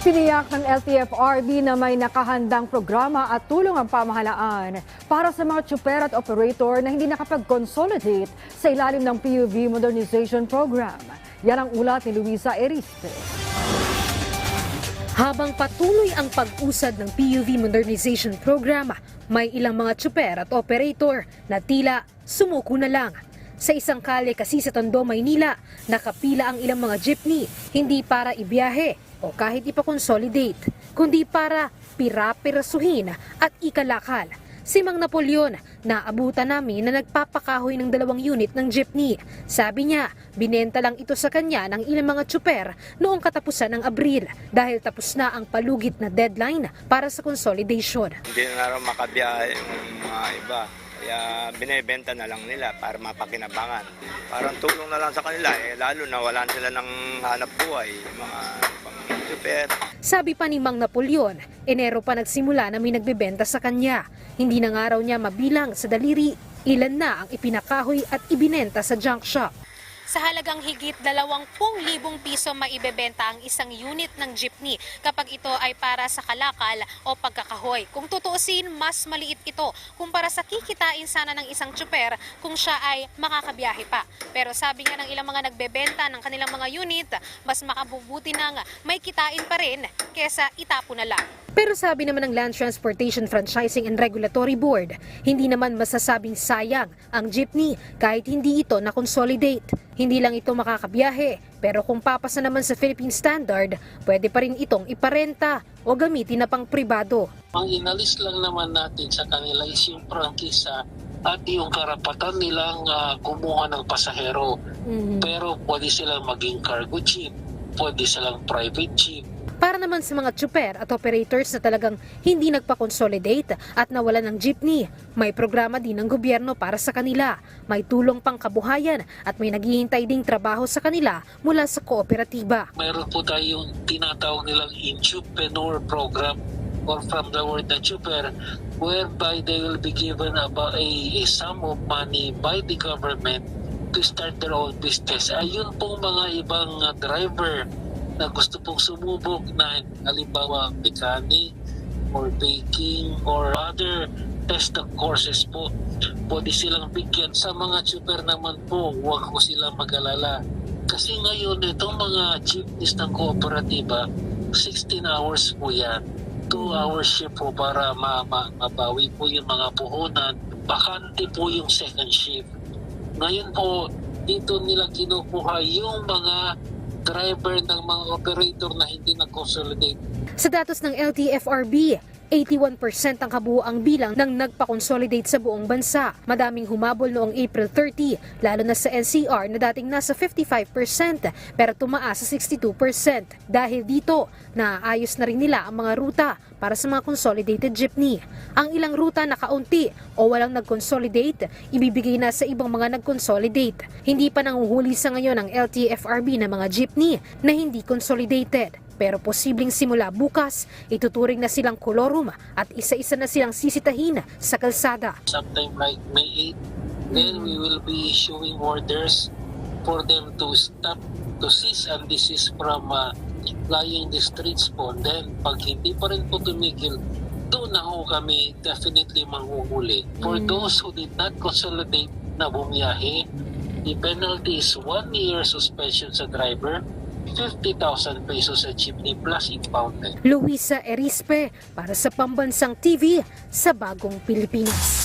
Tiniyak ng LTFRB na may nakahandang programa at tulong ang pamahalaan para sa mga tsuper at operator na hindi nakapag-consolidate sa ilalim ng PUV Modernization Program. Yan ang ulat ni Luisa Eriste. Habang patuloy ang pag-usad ng PUV Modernization Program, may ilang mga tsuper at operator na tila sumuko na lang. Sa isang kale kasi sa Tondo, Maynila, nakapila ang ilang mga jeepney hindi para ibiyahe o kahit ipakonsolidate, kundi para pirapirasuhin at ikalakal. Si Mang Napoleon, naabutan namin na nagpapakahoy ng dalawang unit ng jeepney. Sabi niya, binenta lang ito sa kanya ng ilang mga tsuper noong katapusan ng Abril dahil tapos na ang palugit na deadline para sa consolidation. Hindi na raw makabiyahe yung mga iba. Kaya binebenta na lang nila para mapakinabangan. Parang tulong na lang sa kanila eh, lalo na wala sila ng hanap buhay. Mga pang super. Sabi pa ni Mang Napoleon, Enero pa nagsimula na may nagbebenta sa kanya. Hindi na nga raw niya mabilang sa daliri ilan na ang ipinakahoy at ibinenta sa junk shop. Sa halagang higit 20,000 piso maibebenta ang isang unit ng jeepney kapag ito ay para sa kalakal o pagkakahoy. Kung tutuusin, mas maliit ito kumpara sa kikitain sana ng isang tsuper kung siya ay makakabiyahe pa. Pero sabi nga ng ilang mga nagbebenta ng kanilang mga unit, mas makabubuti nang may kitain pa rin kesa itapo na lang. Pero sabi naman ng Land Transportation Franchising and Regulatory Board, hindi naman masasabing sayang ang jeepney kahit hindi ito na-consolidate. Hindi lang ito makakabiyahe, pero kung papasa naman sa Philippine Standard, pwede pa rin itong iparenta o gamitin na pang pribado. Ang inalis lang naman natin sa kanila is yung prangkisa at yung karapatan nilang ah, kumuha ng pasahero. Pero pwede silang maging cargo jeep, pwede silang private jeep, Para naman sa mga tsuper at operators na talagang hindi nagpa-consolidate at nawalan ng jeepney, may programa din ng gobyerno para sa kanila. May tulong pang kabuhayan at may naghihintay ding trabaho sa kanila mula sa kooperatiba. Mayroon po tayong tinatawag nilang entrepreneur program or from the word na chuper whereby they will be given about a, a sum of money by the government to start their own business. Ayun pong mga ibang driver na gusto pong sumubok na halimbawa mechanic or baking or other test of courses po pwede silang bigyan. Sa mga super naman po huwag ko silang mag-alala. Kasi ngayon itong mga jeepneys ng kooperatiba 16 hours po yan. 2 hours shift po para ma ma mabawi po yung mga puhunan. Bakante po yung second shift. Ngayon po dito nila kinukuha yung mga driver ng mga operator na hindi nag-consolidate. Sa datos ng LTFRB, 81% ang kabuuang bilang ng nagpa-consolidate sa buong bansa. Madaming humabol noong April 30, lalo na sa NCR na dating nasa 55% pero tumaas sa 62%. Dahil dito, naayos na rin nila ang mga ruta para sa mga consolidated jeepney. Ang ilang ruta na kaunti o walang nag-consolidate, ibibigay na sa ibang mga nag-consolidate. Hindi pa nanguhuli sa ngayon ang LTFRB na mga jeepney na hindi consolidated. Pero posibleng simula bukas, ituturing na silang kolorum at isa-isa na silang sisitahin sa kalsada. sometime like May 8, then we will be issuing orders for them to stop to cease and desist from uh, flying the streets po. Then, pag hindi pa rin po tumigil, doon na ho kami definitely manghuhuli. For those who did not consolidate na bumiyahe, the penalty is one year suspension sa driver, 50,000 pesos sa jeepney plus impounded. Luisa Erispe para sa Pambansang TV sa Bagong Pilipinas.